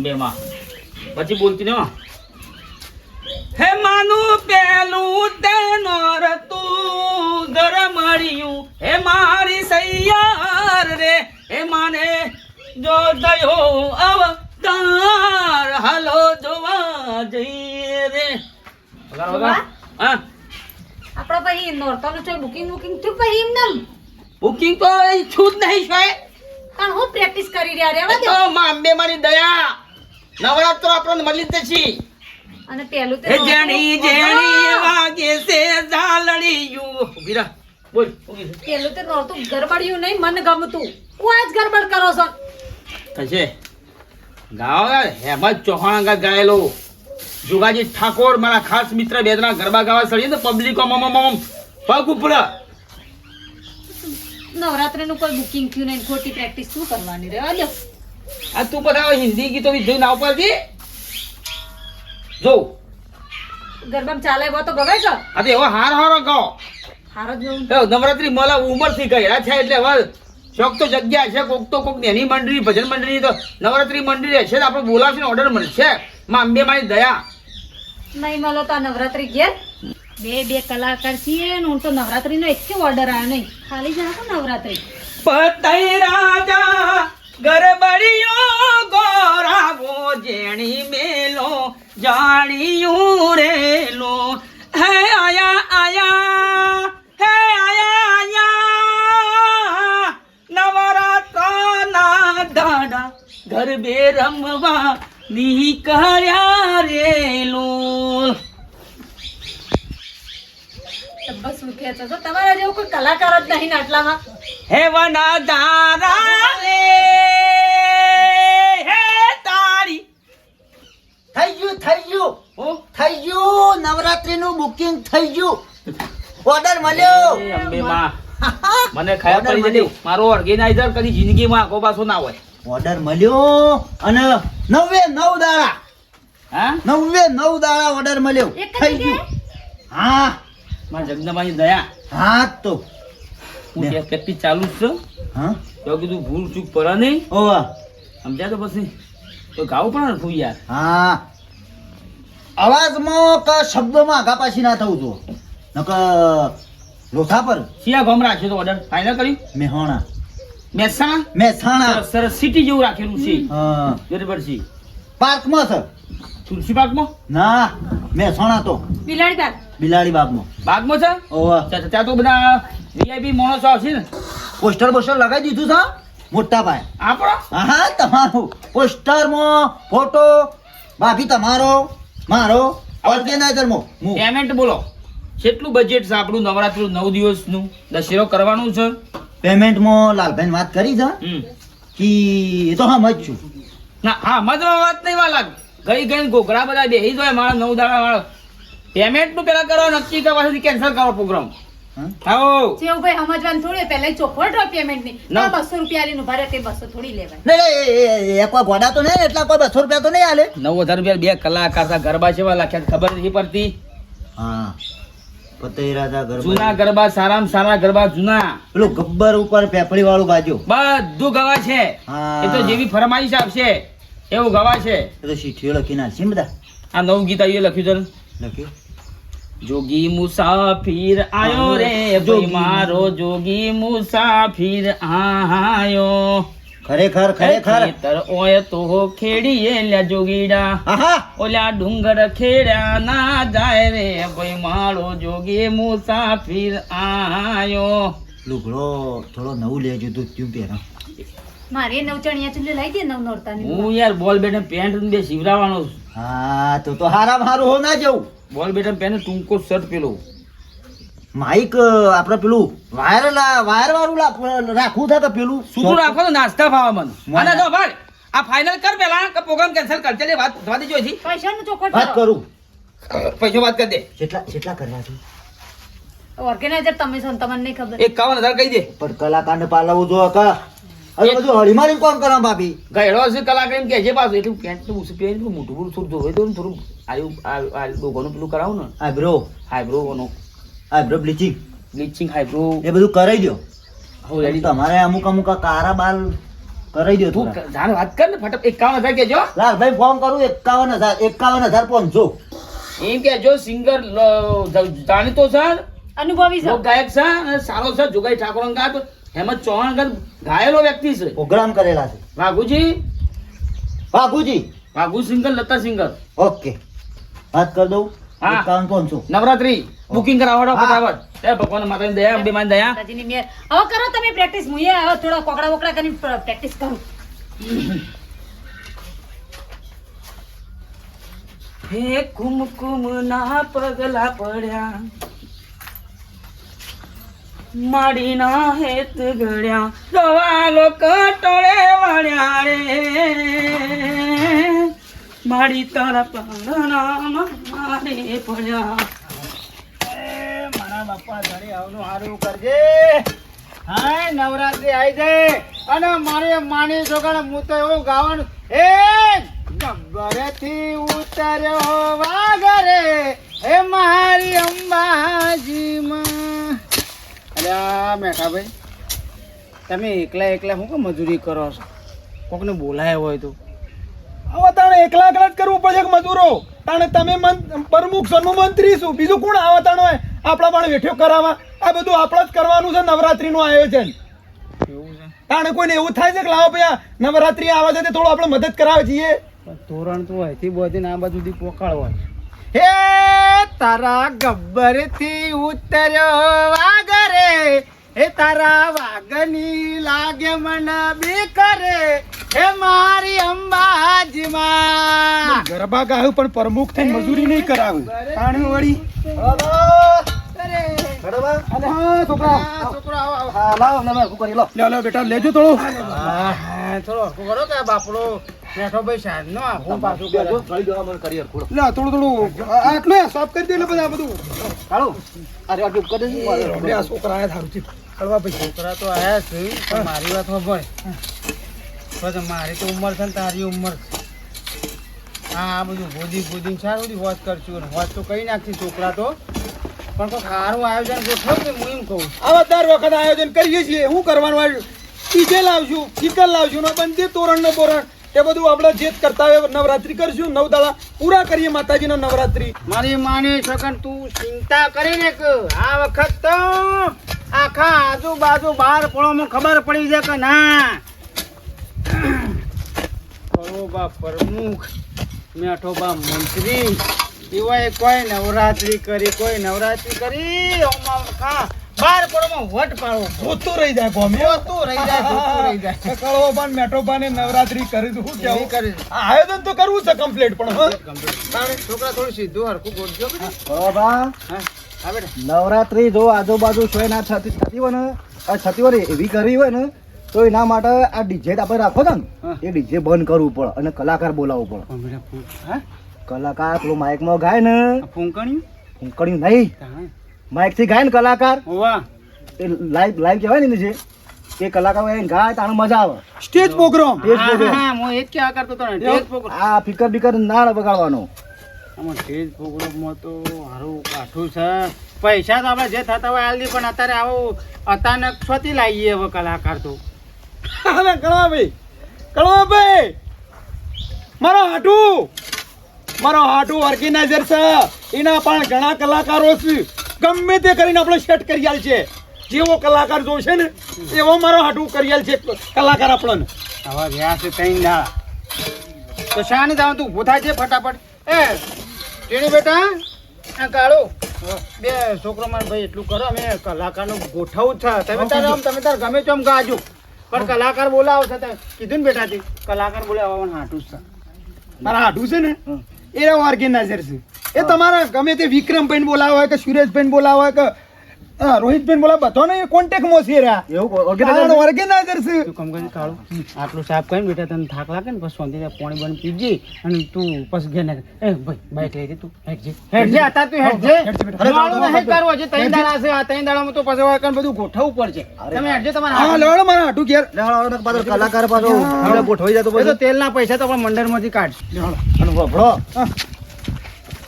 માં પછી બોલતી ને હે માનું પેલું તેનોર તું ગરમ મળ્યું હે મારી સૈયાર રે હે માને જો દયો અવતાર હાલો જોવા જઈએ રે. વગાડ, વગાડ. હા. આપડે પછી નોરતાનું છે બુકિંગ બુકિંગ થયું પછી એમ બુકિંગ તો છું જ નહીં છે પણ હું પ્રેક્ટિસ કરી રહ્યા રે તો માં મારી દયા. નવરાત્ર આપણને મળી જ અને પેલું તે જણી જેણી વાગે છે ઝાલડિયું. ઊભી બોલ પેલું તે નોરતું ગરબડ્યું નહીં મન ગમતું. કોઈ જ ગરબડ કરો છો. થશે ગાવ હેમંત ચૌહાણ આગળ ગાયેલો. જુગાજી ઠાકોર મારા ખાસ મિત્ર બે જણા ગરબા ગાવા સળીએ ને પબ્લિકો મમ પગ ઉપર નવરાત્રીનું કોઈ બુકિંગ થયું નહીં ખોટી પ્રેક્ટિસ શું કરવાની રે? દો આ તું બધા હિન્દી ગીતો બી જોઈને આવ પડતી જો. ગરબામાં ચાલે એવો તો ગવાય છો? આ તો એવો હાર હારો ગો હારો જ નવરાત્રી મળે ઉંમરથી ગયેલા છે એટલે હવે શોખ તો જગ્યા છે કોક તો કોક નેની મંડળી ભજન મંડળી તો નવરાત્રી મંડળી છે તો આપણે બોલાવશે ઓર્ડર મળશે. માં અંબે મારી દયા. નહીં મળો તો નવરાત્રી ઘેર? બે બે કલાકાર છીએ ને હું તો નવરાત્રીનો એક ઓર્ડર આવ્યો નહીં. ખાલી જ રાખો નવરાત્રી. પતઈ રાજા ગરબડિયો ગોરાવો જેણી મેલો, જાણિયું રેલો. હે આયા આયા, હે આયા આયા. નવરાત્રના દાડા ગરબે રમવા નીકળ્યા રેલો. બસ શું તો તમારા જેવો કોઈ કલાકાર જ નહીં આટલામાં. હેવના દારા રે હે તારી. થઈ ગયું થઈ ગયું. ઓ થઈ ગયું નવરાત્રીનું બુકિંગ થઈ ગયું. ઓર્ડર મળ્યો. અંબે માં મને ખયા પડી જતી મારો ઓર્ગેનાઇઝર કદી જિંદગીમાં આખો પાછો ના હોય. ઓર્ડર મળ્યો અને નવે નવ દાડા. હા? નવે નવ દાડા ઓર્ડર મળ્યો. થઈ ગયું. હા. મારા જગદંબાની દયા. હા તો. હું પ્રેક્ટિસ ચાલુ જ છું. હા? તો કીધું ભૂલ ચૂક પડે નહીં. ઓવા. સમજ્યા તો પછી. તો ગાવું પણ ફૂ યાર. હા. અવાજમાં કે શબ્દમાં આગા પાછી ના થવું જો નક લોથા પર. સિયા ગોમ રાખ્યો તો ઓર્ડર ફાઇનલ કર્યું મેહોણા. મહેસાણા? મહેસાણા સરસ સરસ સિટી જેવું રાખેલું છે. હા. બરાબર છે. પાર્કમાં છે. તુલસી પાર્કમાં? ના મહેસાણા તો. બિલાડી બાગ બિલાડી બાગમાં બાગમાં છે? ઓહો. ત્યાં તો બધા વીઆઈપી માણસો આવશે ને? પોસ્ટર પોસ્ટર લગાવી દીધું છે મોટા ભાઈ. આપણો? હા તમારું. પોસ્ટરમાં ફોટો ભાભી તમારો મારો ઓર્ગેનાઇઝરમાં હું. પેમેન્ટ બોલો. કેટલું બજેટ છે આપણું નવરાત્રી નવ દિવસનું? દશેરો કરવાનું છે? પેમેન્ટમાં લાલભાઈ વાત કરી છે કે એ તો હા મજ છું. ના હા મજમાં વાત નહીં વાલા. ગઈ ગઈ ગોગરા બધા બેહી જોયા મારા નવ દાડા વાળા. પેમેન્ટનું પેલા કરો નક્કી કરવા સુધી કેન્સલ કરો પ્રોગ્રામ? આવો. જેવું ભાઈ સમજવાનું થોડી પહેલા ચોખવટ હોય પેમેન્ટની. ના. બસો રૂપિયા આલીને ઊભા રહે તે બસો થોડી લેવાય. એ- કોઈ ગોડા તો નહીં એટલા કોઈ બસો રૂપિયા તો નહીં આલે. નવ હજાર રૂપિયા બે કલાક હતા ગરબા જેવા લાખ્યા ખબર નથી પડતી. હા. જૂના ગરબા. ગરબા સારામાં સારા ગરબા જૂના. પેલું ગબ્બર ઉપર પેપડી વાળું બાજુ. બધું ગવા છે. એ તો જેવી ફરમાઈશ આપશે એવું ગવા છે. એ તો શીઠીઓ લખીને આલશે બધા. આ નવું ગીત એ લખ્યું છે લખ્યું? જોગી મુસાફિર આયો રે. ભાઈ મારો જોગી મુસાફિર આયો ખરેખર ખરેખર તર ઓય તો ખેડીએ લ્યા જોગીડા ઓલા ડુંગર ખેડ્યા ના જાય રે ભાઈ મારો જોગી મુસાફિર આયો લુગડો થોડો નવું લેજો દૂધ ટ્યુબ પહેરો મારે નવ ચણિયા ચૂલે લઈ દે નવ નોરતાની હું યાર બોલ બેટે પેન્ટ બે છું. હા તો તો હારા હારું હો ના જવું. બોલ બેટે પેન્ટ ટૂંકો શર્ટ પેલો. માઈક આપણે પેલું વાયર વાયર વાળું રાખવું થાય પેલું શું રાખો તો નાસ્તા ભાવા મને. મને. જો ભાઈ આ ફાઇનલ કર પેલા કે પ્રોગ્રામ કેન્સલ કર. ચાલે વાત થવા દેજો પૈસાનું વાત કરું. પૈસો વાત કરી દે. કેટલા કેટલા કરવા છે. ઓર્ગેનાઇઝર તમે છો તમને નહીં ખબર. એકાવન હજાર કહી દે. પણ કલાકારને પાલવવું જો કા હવે બધું હળીમારી કોણ કરો ભાભી. ગયડો છે એમ કે છે પાછું. એટલું પેન્ટ તો ઊંચું પહેરી મોટું મોટું થોડું. આયુ આ- પેલું કરાવું ને. Eyebrow eyebrow eyebrow bleaching bleaching eyebrow એ બધું કરાવી દો તમારે અમુક અમુક આ કારા બાલ કરાઈ દો તું તું જાણ વાત કર ને ફટાફટ એકાવન હજાર કેજો. લાલભાઈ ફોન કરું. એકાવન હજાર એકાવન હજાર પાંચસો એમ કેજો સિંગર જાણીતો છે? અનુભવી છો. ગાયક છે? અને સારો છે? જોગાઈ ઠાકોર ગાત? હેમંત ચૌહાણ ગાત ગાયેલો વ્યક્તિ છે. પ્રોગ્રામ કરેલા છે. વાઘુજી? વાઘુજી? વાઘુ સિંગર લતા સિંગર ઓકે. વાત કરી દઉં. હા. કામ કોણ છું? નવરાત્રી. બુકિંગ કરાવડો ફટાફટ. એ ભગવાન માતાની દયા અંબે માની દયા. માતાજીની મેર. હવે કરો તમે પ્રેક્ટિસ હું એ હવે થોડા કોકડા વોકડા કરીને પ્રેક્ટિસ કરું. હે કુમકુમ ના પગલા પડ્યા. માડીના હેત ગળ્યા દવાલો કટોળે વળ્યા રે. માડી તરફ મારે પડ્યા. મારા બાપા આવનું સારું કરજે. હા નવરાત્રી આવી જાય અને મારે માની છોકરા હું તો હે ગબ્બરેથી ઉતર્યો વાગરે હે મારી અંબાજીમાં અલ્યા મેઠાભાઈ. તમે એકલા એકલા શું કે મજૂરી કરો છો? કોકને બોલાય હોય તો. હવે તાણે એકલા એકલા જ કરવું પડશે મજૂરો. તાણે તમે મન- પ્રમુખ સન્મુ મંત્રી શું બીજું કોણ આવે તાણે? હોય આપણા પણ વેઠ્યો કરાવવા. આ બધું આપણે જ કરવાનું છે નવરાત્રીનું આયોજન. છે? તાણે કોઈને એવું થાય છે કે લાવો ભાઈ નવરાત્રી આવે છે તે થોડું આપણે મદદ કરાવે છીએ ધોરણ તોરણ તો અહીંથી બોધીને આ બાજુ સુધી હોય હે! તારા ગબ્બરથી ઉતર્યો વાગરે હે તારા વાગની લાગે મને બીકરે હે મારી અંબાજીમાં. ગરબા ગાયું પણ પ્રમુખ થઈને મજૂરી નહીં કરાવું. પાણી વળી. છોકરા આ છોકરો આવો, આવો. હા લાવો તમે હરખું કરી લો. લે લે બેટા લેજો થોડું. થોડો કરો કે બાપડો બેઠો ભાઈ સાંજનો હું પાછું મને થોડું થોડું આટલું સાફ કરી દે એટલે બધા બધું. કાઢો અરે આટલું કરી દેજો બે છોકરા આયા થારું છે કડવા ભાઈ છોકરા તો આયા છે પણ મારી વાત સાંભળ પછી મારી તો ઉંમર છે ને તારી ઉંમર. હા આ બધું ગોદી ગોદી સારું બધી હોત કરશું અને વાત તો કઈ નાખશે છોકરા તો. પણ કોઈ સારું આયોજન ગોઠવ કે હું એમ કહું. આવા દર વખત આયોજન કરીએ છીએ. શું કરવાનું આવ્યું? ડીજે લાવશું સ્પીકર લાવશું ને બંધ તોરણ ને બોરણ એ બધું આપણે જે કરતા હોય નવરાત્રી કરશું નવ દાડા પૂરા કરીએ માતાજીના નવરાત્રી. મારી માની છોકન તું ચિંતા કરીને કે આ વખત તો આખા આજુબાજુ બહાર પળોમાં ખબર પડી જાય કે ના. કરોબા પ્રમુખ મેઠોબા મંત્રી એવાય કોઈ નવરાત્રી કરી, કોઈ નવરાત્રી કરી ઓમાં ખા. બાર વટ પાડો. જોતું રહી જાય ગોમે જોતું રહી જાય, જોતું રહી જાય. કળવો પણ મેઠો પાને નવરાત્રી કરી દઉં કેવું? કરી આયોજન તો કરવું છે કમ્પ્લીટ પણ હા? છોકરા થોડું સીધું હરખું ગોઠજો. બરાબર નવરાત્રી જો આજુબાજુ છો ના થતી થતી હોય ને આ થતી હોય એવી કરી હોય ને તો એના માટે આ ડીજે આપણે રાખો છો ને એ ડીજે બંધ કરવું પડે અને કલાકાર બોલાવવું પડે. કલાકાર પેલું માઇકમાં ગાય ને ફૂંકણી ફૂંકણ્યું? ફૂંકણ્યું નહીં. તાણે. માઇકથી ગાય ને કલાકાર. હોવા. એ લાઈવ લાઈવ કહેવાય ને જે. એ કલાકાર હોય ગાય તાણે મજા આવે. Stage programme. Stage programme. હા, હું એ જ કહેવા કરતો તો સ્ટેજ પ્રોગ્રામ. આ ફિકર બિકર ના બગાડવાનો આમાં સ્ટેજ પ્રોગ્રામમાં તો હારું કાઠું છે. પૈસા તો આપણે જે થતા હોય હાલ પણ અત્યારે આવું અચાનક છોતી લાવીએ હવે કલાકાર તો. અરે કળવાભાઈ. કળવાભાઈ. મારો હાટુ. મારો હાટુ ઓર્ગેનાઇઝર છે. એના પણ ઘણા કલાકારો છે. ગમે તે કરીને આપણે સેટ કરી આલ છે. જેવો કલાકાર જોશે ને એવો મારો હાટુ કરી આલ છે કલાકાર આપણને. હવે રહ્યા છે ત્રણ ના તો શાને જાવ તું ઊભો થાય છે ફટાફટ. એ ટેણી બેટા આ કાળો. બે છોકરો માર ભાઈ એટલું કરો અમે કલાકારનું ગોઠવું છે તમે તાર આમ તમે તાર ગમે તેમ ગાજો. પણ કલાકાર બોલાવો છે તે કીધું ને બેટાથી કલાકાર બોલાવવાનું હાટું છે. મારા હાટું છે ને એ ઓર્ગેનાઇઝર છે. એ તમારા ગમે તે વિક્રમભાઈ બોલાવો હોય કે સુરેશભાઈ બોલાવો હોય કે રોહિતભાઈ બોલાવો બધો ને કોન્ટેક્ટમાં છે રહ્યા એવું ઓર્ગેનાઇઝર છે? તું કમ કરી કાળો. આટલું સાફ કરીને બેટા તને થાક લાગે ને પછી શાંતિથી પાણી બન પીજે અને તું પછી ઘેર એ ભાઈ બાઈક લઈ તું. હેડ જે આતા તું હેડજે મોડું નહીં કરવો છે ત્રણ દાડા છે આ ત્રણ દાડામાં તો પછી હોય બધું ગોઠવવું પડશે. તમે હેડજે તમારા હા હાથમાં. મારા હાટુ ઘેર. લે હાલો, હવે પાછો કલાકાર પાછો ગોઠવાઈ જાય તો એ તો પછી. તેલના પૈસા તો મંડળ મંડળમાંથી કાઢ અને વભળો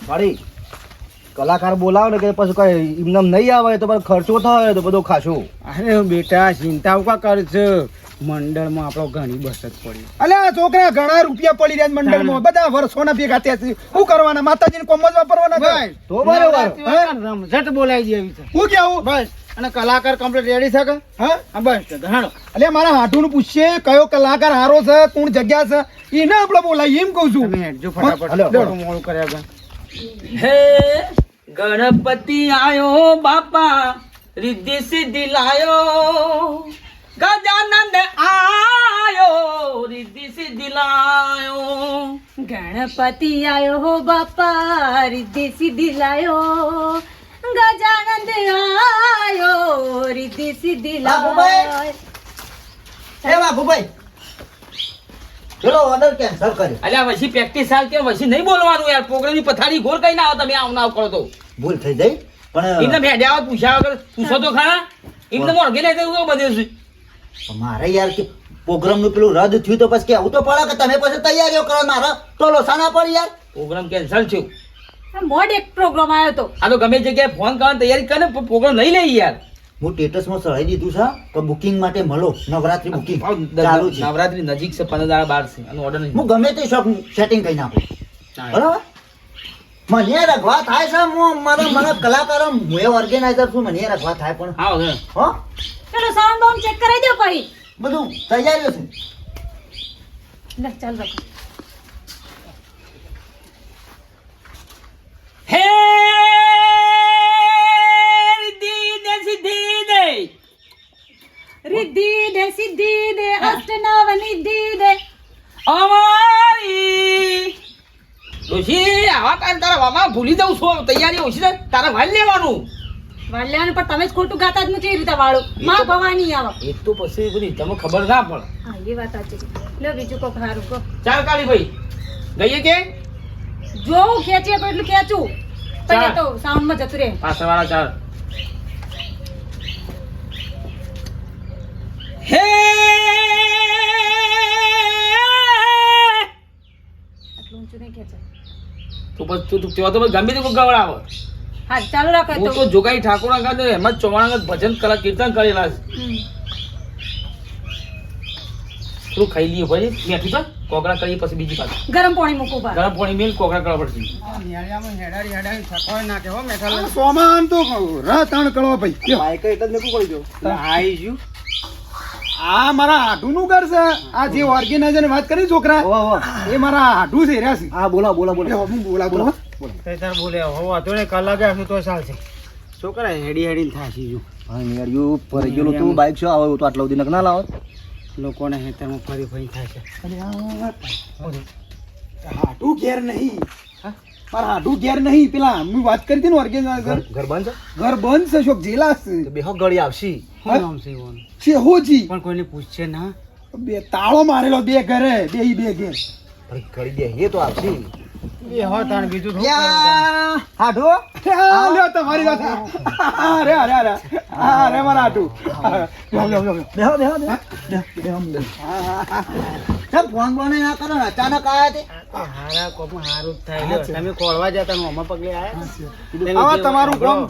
ભાડી કલાકાર બોલાવો ને કે પછી કઈ એમને નહીં આવે તો પછી ખર્ચો થાય તો બધો ખાશો. અરે બેટા ચિંતા ઉકા કરશે મંડળમાં આપણો ઘણી બચત પડી. અલે આ છોકરા ઘણા રૂપિયા પડી રહ્યા મંડળમાં. બધા વર્ષોના ભેગા થયા છે. શું કરવાના? માતાજીને કોમજ વાપરવાના ભાઈ તો બરાબર. રમઝટ બોલાઈ જેવી છે. હું કેવું બસ. અને કલાકાર કમ્પ્લીટ રેડી છે કે? હા? બસ ઘણો. અલે મારા હાટુનું પૂછશે કયો કલાકાર હારો છે કોણ જગ્યા છે? એને આપણે બોલાવીએ એમ કહું છું. હેડજો ફટાફટ. મોડું કર્યા. હે ગણપતિ આયો બાપા રિદ્ધિ સિદ્ધિ લાયો. ગજાનંદ આયો રિદ્ધિ સિદ્ધિ લાયો. ગણપતિ આયો હો બાપા રિદ્ધિ સિદ્ધિ લાયો. ગજાનંદ આયો રિદ્ધિ સિદ્ધિ. લાયો. હે બાબુભાઈ ચલો ઓર્ડર કેન્સલ કર્યો. અલ્યા પછી પ્રેક્ટિસ હાલ કે પછી નહીં બોલવાનું યાર પ્રોગ્રામની પથારી ગોળ કઈ ના આવો તમે આવ ના આવ કરો તો. ભૂલ થઈ ગઈ એમને પણ ભેડ્યા આવત પૂછ્યા વગર પૂછો તો ખરા. એમને મોરગે નહીં થયું બધે છે. મારે યાર કે પ્રોગ્રામનું પેલું રદ થયું તો પછી કેવું તો પડે કે તમે પછી તૈયારીઓ કરો મારા? તો લોસાના પડ યાર. પ્રોગ્રામ કેન્સલ થયું. મોડ એક પ્રોગ્રામ આવ્યો તો. આ તો ગમે જગ્યાએ ફોન કરવાની તૈયારી કરે ને પ્રોગ્રામ લઈ લઈ યાર. હું સ્ટેટસમાં ચડાવી દીધું છે કે બુકિંગ માટે મળો. નવરાત્રી બુકિંગ ચાલુ છે. નવરાત્રી નજીક છે પંદર દાડા બાર છે આનો ઓર્ડર હું ગમે તે શોપ સેટિંગ કરી નાખું બરાબર? મને રખવા થાય છે હું મારા મને કલાકારો હું ઓર્ગેનાઇઝર છું મને રખવા થાય પણ. હા હો? ચલો સાઉન્ડ બાઉન્ડ ચેક કરાવી દો પછી. બધું તૈયારીઓ છે લે ચાલ રાખો. હે દે સિદ્ધિ દે. રિદ્ધિ દે સિદ્ધિ દે અષ્ટ નવ નિધિ દે. અમારી. ડોશી આવા કાન તારા વામાં ભૂલી જાઉં છું. તૈયારી ઓછી છે તારા વાલ લેવાનું. વાલ્યાને પણ તમે જ ખોટું ગાતા જ નથી એ રીતે વાળો? માં ભવાની આવો. એક તો પછી બધી તમે ખબર ના પડે. હા એ વાત સાચી લો બીજું કોક હારું કહો ચાલ કાળી ભાઈ ગઈએ કે? જો હું ખેંચીએ તો એટલું ખેંચું. એ તો સાઉન્ડમાં જતું રહે. પાછળ વાળા ચાલ. હે! આટલું ઊંચું તું તું તું તો પછી ગમે તે કોઈ ગવડાવો હા ચાલુ રાખો હું તો. જોગાઈ ઠાકોર આગળ એમ જ ભજન કલા કીર્તન કરેલા છે. થોડું ખાઈ લઈએ ભાઈ? મેઠું કોકરા કરીએ પછી બીજી પાછી. ગરમ પાણી મૂકું ગરમ પાણી મેલ કોકરા કરવા પડશે. નિહાળ્યામાં હેડારી હેડારી થકોય ના કહેવો મેઠા સોમાન તો રતાણ કળવા ભાઈ. બાઈક એટલે જ કરી દો. આ મારા હાડુનું ઘર છે. આ જે ઓર્ગેનાઇઝર વાત કરી છોકરા વાહ વાહ. એ મારા હાડુ છે રહ્યા છે. હા બોલા બોલા બોલા. હું બોલા બોલા તે તાર બોલે હો વાતો ને કલાકે હું તો ચાલશે. છોકરા હેડી હેડી થાશી જો. હા નિયરિયું પર ગયેલું તું બાઇક છો આવે તો આટલા સુધી ના લાવો? લોકોને હેતરમાં ફરી ફરી થાય છે. હાડુ ઘેર નહીં. મારા હાડુ ઘેર નહીં. પેલા હું વાત કરી હતી ને ઓર્ગેનાઇઝર. ઘર બંધ ઘર બંધ છે શોક જેલા છે. બે બેહો ગળી આવશી. શું નામ છે? શેહોજી પણ કોઈને પૂછશે ના. બે તાળો મારેલો બે ઘરે બે બે ઘેર. અરે કરી દે એ તો આવશી. એ હો તાણ બીજું થોડું હાડો? લ્યો તમારી વાત. અરે અરે અરે અરે મારા હાડુ. લ્યો, લ્યો, લ્યો, લ્યો. બેહો બેહો બેહો. બેહો બેહો કેમ ફોન બોન ના કરો ને? અચાનક આયા તે? હારા જ થાય. તમે કોળવા જતા ઓમાં પગલે આયા? તમારું કામ.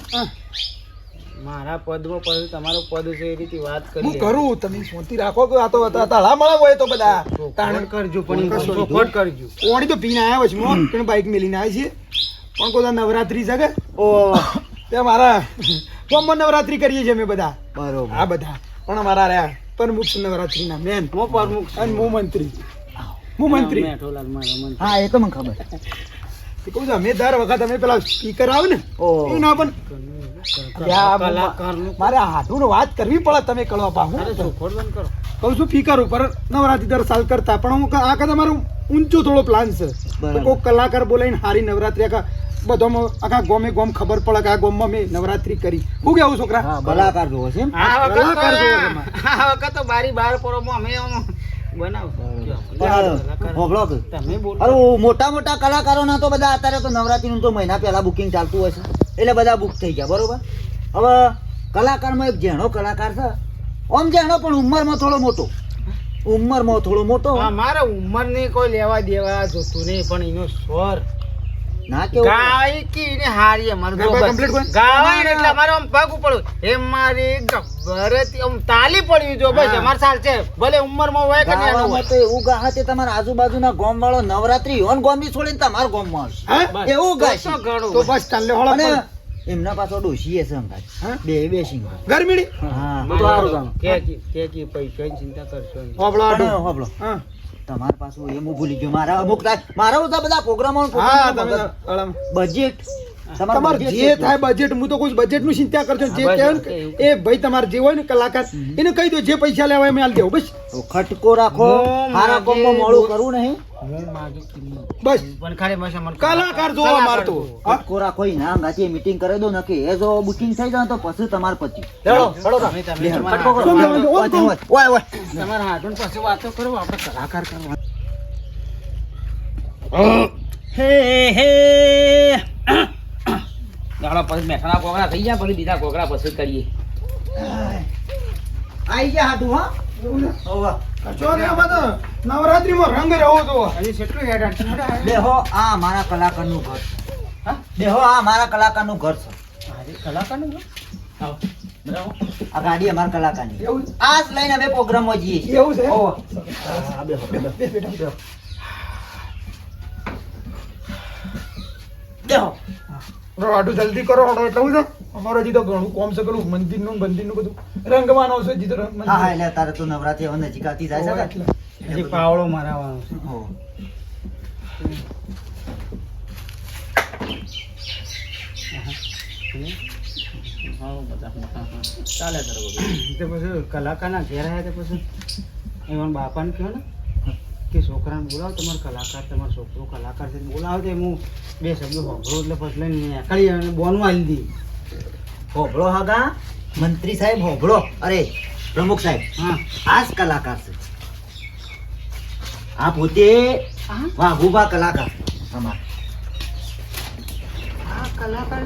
મારા પદમાં પદ તમારું પદ છે એ રીતે વાત હું કરી કરું તમે શાંતિ રાખો કે આ તો તાળા મળે હોય તો બધા. તાણ કરજો પણ એ કરજો. ઓણી તો પીને આવ્યા વચમાં પણ બાઈક મેલીને આવી છે પણ કોઈ નવરાત્રી છે કે? ઓ. તે મારા ગામમાં નવરાત્રી કરીએ છીએ અમે બધા. બરોબર. આ બધા. પણ અમારા રહ્યા. પ્રમુખ છે. નવરાત્રીના મેન હું પ્રમુખ અને હું મંત્રી હું મંત્રી. હા એ તો મને ખબર. કહું છું અમે દર વખત અમે પેલા સ્પીકર આવે ને એ ના પણ મારે હાથું વાત કરવી પડે તમે કળવા પા હું અરે ચોખવટ બંધ કરો? કહું છું ફીકર ઉપર નવરાત્રી દર સાલ કરતા પણ હું આ કદાચ મારું ઊંચો થોડો પ્લાન છે. કોઈક કલાકાર બોલાવીને હારી નવરાત્રી આખા બધામાં આખા ગોમે ગોમ ખબર પડે કે આ ગોમમાં મેં નવરાત્રી કરી. હું કેવું છોકરા? કલાકાર જોવો છે આ વખત તો આ- વખત તો બારી બાર પરોમાં અમે મોટા મોટા કલાકારોના તો બધા અત્યારે તો નવરાત્રીનું તો મહિના પહેલા બુકિંગ ચાલતું હોય છે. એટલે બધા બુક થઈ ગયા બરોબર? હવે કલાકારમાં એક જેણો કલાકાર છે. આમ જેણો પણ ઉંમરમાં થોડો મોટો. ઉંમરમાં થોડો મોટો. હા, ઉંમર ઉંમરની કોઈ લેવા દેવા જોતું નહીં પણ એનો સ્વર ના કેવું? ગાયકી ને હારી અમારું તો ગરબા બસ. complete કોઈ? ગાવાય એટલે અમારે આમ પગ ઉપર એ મારી ગબ્બરેથી આમ તાલી પડવી જો બસ હા. અમારે છે. ભલે ઉંમરમાં હોય કે નાનું હોય. તો એવું ગાહે તે તમારા આજુબાજુના ગામ વાળો નવરાત્રી યોન ગામની છોડીને તમારા ગામમાં આવશે હા? એવું તો તો બસ ચાલે હળો એમના પાછો ડોશી હશે. બે બે સિંગ ગરમીની હા. તો હારું જાણું. કે કે કી ચિંતા કરશો. હોબળો. હા. તમારા પાછું એમ ભૂલી ગયો. મારા અમુક મારા બધા બધા પ્રોગ્રામો બજેટ તમારે જે થાય બજેટ હું તો કોઈ બજેટનું ચિંતા કરજો જે ને એ ભાઈ તમારે જે હોય ને કલાકાર એને કહી દો જે પૈસા લેવા એમ હાલ દેવું બસ. ખટકો રાખો માગે કોમમાં મોડું કરવું નહીં. બસ. કલાકાર જોવા મારતો. ખટકો રાખો એના અંગાથી મીટિંગ કરી દો ને એ જો બુકિંગ થઈ જાય તો પછી તમારે પછી. હેડો, હેડો તમે, તમે ખટકો કરો. ઓય, ઓય. તમારા હાથોને પાછું વાતો કરો આપણે કલાકાર કરવા હે હે દાડો પછી મેઠાના કોકરા થઈ ગયા પછી બીજા કોકરા પછી કરીએ. આઈ ગયા હાટું હા? તું નવરાત્રીમાં રંગ દેહો આ મારા કલાકારનું ઘર છે. હા? દેહો આ મારા કલાકારનું ઘર છે. કલાકારનું આવો. આ ગાડી અમારા કલાકારની? આ જ લઈને અમે પ્રોગ્રામમાં જઈએ છીએ. એવું છે. દેહો. આટલું જલ્દી કરો હડો એટલે હું અમારે હજી તો ઘણું કોમ છે પેલું મંદિરનું ને બંદિરનું બધું. રંગવાનો છે હજી તો હા હા એટલે તારે તો નવરાત્રી હવે નજીક આવતી જાય છે હજી પાવડો મારાવાનો છે. હો. હા, બધા. હા, હા. ચાલે પછી કલાકારના ઘેર આવ્યા તે પછી? એમાં બાપાને કહો ને? કે છોકરાને બોલાવો તમારો કલાકાર તમારો છોકરો કલાકાર છે બોલાવો તો હું બે શબ્દો હોભળો એટલે પછી લઈને નીકળી અને બોનવા આલી દી હોભળો હાગા. મંત્રી સાહેબ હોભળો. અરે પ્રમુખ સાહેબ હા. આ જ કલાકાર છે. આ પોતે હા? વાઘુબા કલાકાર અમાર આ કલાકાર?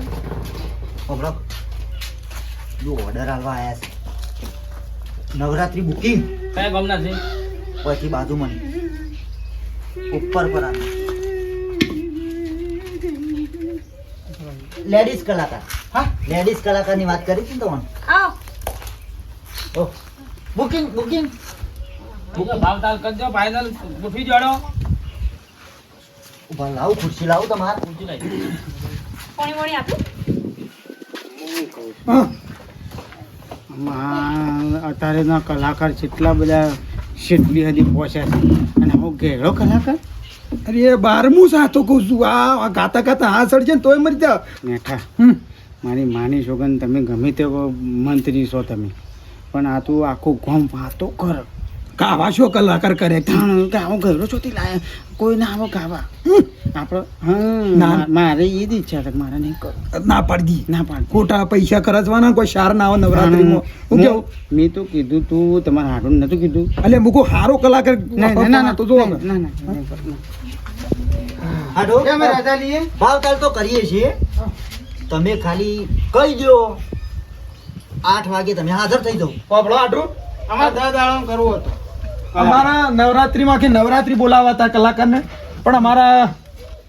હોભળો. જો ઓર્ડર આલવા આવ્યા છે. નવરાત્રી બુકિંગ કયા ગામના છે? પછી બાજુ નહીં. ઉપર પર આવે લેડીઝ કલાકાર. હા? લેડીઝ કલાકારની વાત કરી હતી તમને? આવો. બુકિંગ બુકિંગ બીજો ભાવ તાલ કરજો ફાઇનલ ગોઠવી જોડો. ઊભા લાવ ખુરશી લાવું તમાર. ખુરશી લઈ. પાણી વાણી આપું? અત્યારે ના અત્યારેના કલાકાર કેટલા બધા શેટલી હજી પહોંચ્યા છે. અને હું ઘેડો કલાકાર? અરે બારમું આ કહું છું. આ આ ગાતા ગાતા હા સડજે ને તોય મરી જાવ. નેઠા. મારી માની છોકન તમે ગમે તે મંત્રી છો તમે. પણ આ તું આખું ગોમ વાતો કર. કાવા શું કલાકાર કરે ગાવો ઘરો ચોથી લાયા. કોઈ ના આવો ગાવા. હા મારે એ જ ઈચ્છા છે મારે નહીં કરો ના પાડજી ના પાડ ખોટા પૈસા ખર્ચવાના કોઈ સાર ના આવે નવરાત્રીમાં. હું કેવું? મેં તો કીધું તું તમારા હાડું નતું કીધું. એટલે મૂકો સારો કલાકાર ના ના ના ના તો જો ના ના નહીં કરો, ના. હાડો? કેમ રાજા લઈએ. ભાવ તાલ તો કરીએ છીએ. તમે ખાલી કહી દો આઠ વાગે તમે હાજર થઈ જાઓ. પાપડો આટલું અમારે દસ દાડો કરવું હતું. અમારા નવરાત્રીમાં કે નવરાત્રી બોલાવાતા કલાકારને પણ અમારા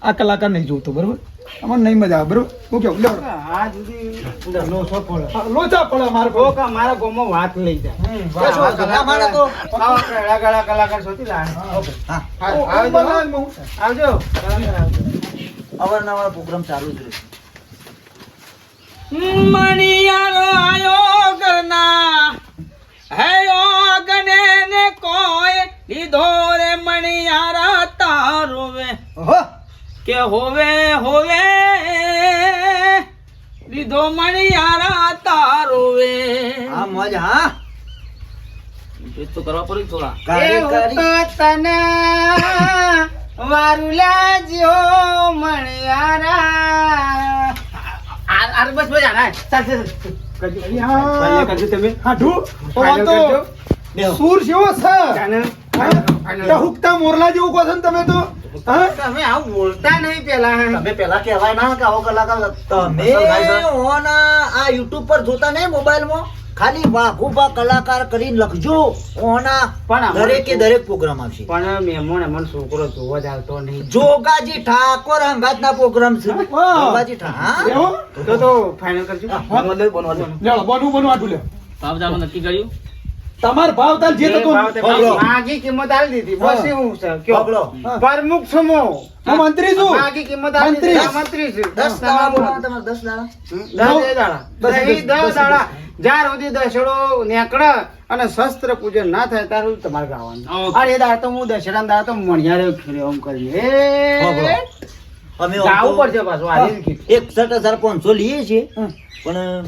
આ કલાકાર નહીં જોતો બરોબર? અમારે નહીં મજા આવે બરોબર? હું કેવું? લ્યો. આ જુદી લોચો પડે. લોચા પડે મારા તો મારા ગામમાં વાત લઈ જાય. નહીં. તો? ગળા કડા કલાકાર સોતી લાવે હા હા, આવજો. આવજો. કલાકાર અવારનવાર પ્રોગ્રામ ચાલુ જ રહેશે. મણિયારો આયો ઘરના હે ઓગને ને કોઈ લીધો રે મણિયારા તારુવે. કે હોવે હોવે લીધો મણિયારા તારુવે. હા મોજ હા. તો કરવા પડે થોડા. તને વારું લાજ્યો મળ્યારા આ આ બસ ચાલ ચાલ. કરજો. હા. તમે. સૂર જેવો છે. હુકતા મોરલા જેવું કહો છો ને તમે તો. હા? તમે આવું બોલતા નહીં પેલા. તમે પેલા કહેવાય ના કે આવો કલાકાર તમે આ યુટ્યુબ પર જોતા નહીં મોબાઈલમાં? ખાલી વાઘુબા કલાકાર કરીને લખજો. ઓના પણ દરેકે દરેક પ્રોગ્રામ આવશે. પણ મહેમાન અમને છોકરો જોવા જ આવતો નહીં. જોગાજી ઠાકોર અંગાત ના પ્રોગ્રામ છે. જોગાજી ઠાકોર તો તો ફાઇનલ કરજો. લ્યો, બનવું બનવું આટલું લ્યો. ભાવ જાવ નક્કી કર્યું? તમાર ભાવ તાલ જે તે. માગી કિંમત આલી દીધી. બસ એવું છે. કયો? પ્રમુખ છું હું. મંત્રી છું. માગી કિંમત આલી મંત્રી. દીધી. આ મંત્રી છું. 10 દાડા બોલવાના તમારે દસ દાડા. 10 દાડા. દસ, દસ, નહીં, દસ દસ, દાડા. જ્યાર સુધી દશેડો નીકળે અને શસ્ત્ર પૂજન ના થાય ત્યાં સુધી તમારે ગાવાનું. અરે અને તો હું દશેરા દાડા તો મણિયારે ખીરે એમ કરી અમે ગાવું પડશે પાછું. એકસઠ હજાર પાંચસો લઈએ છીએ પણ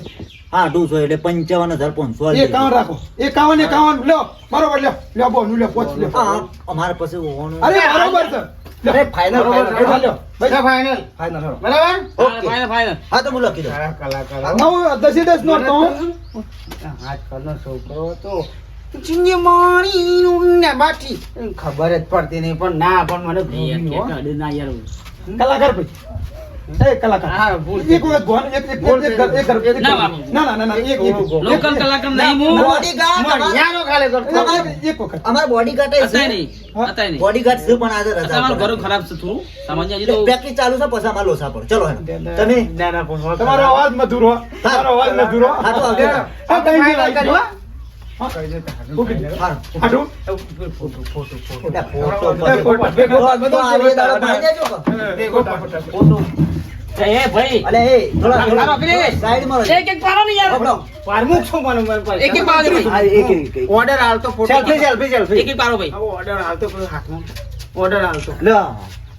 હા છો એટલે પંચાવન હજાર પાંચસો એકાવન રાખો. એકાવન એકાવન. લ્યો બરોબર લ્યો. લ્યો બોનું લ્યો પોચ લ્યો. હા, અમારે પાસે અરે બરોબર છે. અરે ફાઇનલ હા તો હું દસે દસ નો છોકરો ચીંજી મારીનું ને બાઠી. ખબર જ પડતી નહીં પણ ના પણ મને હો. કલાકાર ભાઈ એ કલાકાર એક વખત ગોન એક એક એક એક એક એક ના, ના ના ના ના એક એક લોકલ કલાકાર નહીં હું બોડીગાર્ડ અમાર- મણિયારો ખાલી કરતો. એક વખત. અમાર બોડીગાર્ડ એ અત્યારે નહીં અત્યારે નહીં. બોડીગાર્ડ છે પણ આજે રજા તમારું ઘર ખરાબ છે તો. ચાલુ છે પછી અમારે લોસા પર ચલો તમે? ના, ના, તમારો અવાજ મધુરો હો. તમારો અવાજ મધુરો હો. તો આવજો. આ ઓર્ડર હાલતો ફોટો ઓર્ડર હાલતો હાથમાં ઓર્ડર હાલતો લ્યો.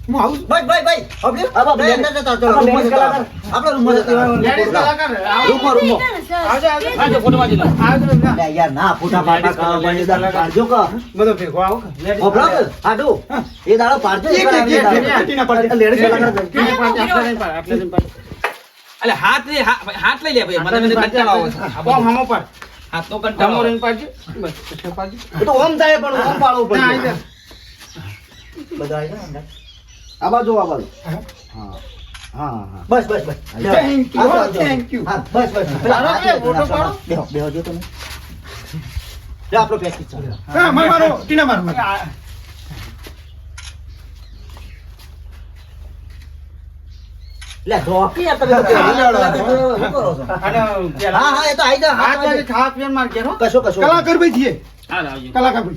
હું આવું ભાઈ ભાઈ ભાઈ આપણે આપણે અંદર જતા ચાલો આપણે રૂમમાં જતા. કલાકાર. આપણે રૂમમાં જતા લેડીઝ કલાકાર આવો. રૂમમાં રૂમમાં આવજો આવજો હા ફોટો વાંચી લો આવજો લે યાર ના ફોટા પાડવા કાવા પાડી દાડા પાડજો કે બધો ભેગો આવો લેડીઝ હોભળો કે? કલાકાર. હાડું. એ દાડો પાડજો એક, એક એક, એક, દાડો. એક, ટીના પાડજો. લેડીઝ કલાકાર જ. આપણે આપણે નહીં પાડ, આપણે નહીં પાડ. અલે હાથ લે હાથ લઈ લે ભાઈ મને કંટાળો આવે. હામો કંટાળો પાડજો. બસ, પાડજો. તો ઓમ થાય પણ ઓમ પાડવું પડે બધા આવી અંદર. આ બાજુ આ બાજુ. હા. હા. હા બસ બસ બસ. Thank you, આવજો, આવજો. હા બસ બસ. પેલા ચાલો, હાથ એ લઈ ફોટો પાડો. બેહો બેહો જો તમે. લે આપણો પેકેજ ચાલો. હા. મારો મારો. ટીના મારો મારો. લે જોકી આ તમે હા, હા, હા. શું કરો? છો? અને પેલા હા હા એ તો આઈ જા. હાથ હાથ વાગે ખાવા પીવાનું માર ઘેર કશો કશો. કલાકાર ભાઈ છીએ હા? ભાઈ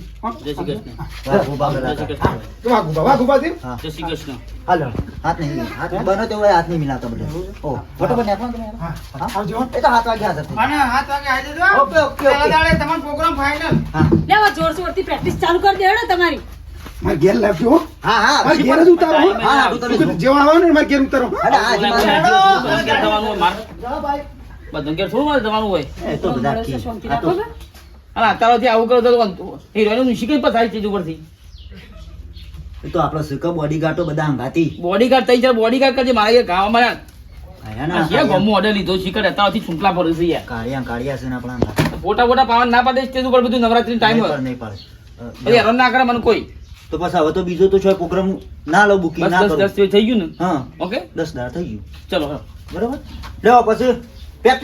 જય શ્રી કૃષ્ણ. વાહ, ઊભા જય કરા. શ્રી કૃષ્ણ. તો વાઘ ઊભા, વાઘ ઊભા છે. હા. જય શ્રી કૃષ્ણ. હાલો હાથ નહીં હાથ બનો તો હાથ નહીં મિલાતા બધે. ઓ ફોટો પણ નાખો તમે? હા, હા? આવજો. એ તો હાથ વાગે હાથ. અને હાથ વાગે આવી ઓકે ઓકે દાડે તમારો પ્રોગ્રામ ફાઇનલ હા. લેવા જોર જોરથી પ્રેક્ટિસ ચાલુ કરી દે તમારી. મારે ઘેર લાવજો હા. હા મારે ઘેર જ ઉતારો હા. હા જેવા આવે મારે ઘેર ઉતારો. અરે આ જ મારે- બધું ઘેર જવાનું હોય બધું ઘેર થોડું મારે જવાનું હોય. એ તો બધા અને અત્યારથી આવું કરો તો હિરોઈન શીખી પણ સારી ચીજ ઉપરથી? એ તો આપણો સુકો બોડીગાર્ડ તો બધા અંગાતી બોડીગાર્ડ થઈ જાય બોડીગાર્ડ કરજે મારા યાર ગામમાં આયા ના યાર ગમો ઓર્ડર લીધો શીખર અત્યારથી છે યાર. કાળિયા કાળિયા છે ને આપણા હંગાતી. ફોટા ફોટા ના પાડે સ્ટેજ ઉપર બધું નવરાત્રી ટાઈમ નહીં નહીં પડે. અ, પછી ના કરે મને કોઈ. તો પછી હવે તો બીજો તો છો પ્રોગ્રામ ના લો બુકિંગ બસ ના દસ દસ થઈ ગયું ને? ઓકે. દસ દાડા થઈ ગયું. ચલો. બરોબર?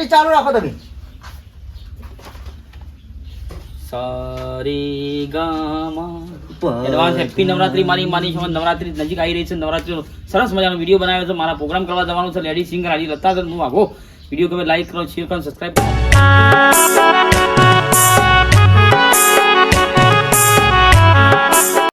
ચાલુ રાખો તમે. સારી ગામા એડવાન્સ હેપી નવરાત્રી મારી માની છે નવરાત્રી નજીક આવી રહી છે નવરાત્રીનો સરસ મજાનો વીડિયો બનાવ્યો છે મારા પ્રોગ્રામ કરવા જવાનો છે લેડી સિંગર આજી લતા હું આવો વીડિયો ગમે લાઈક કરો શેર કરો સબસ્ક્રાઈબ કરો.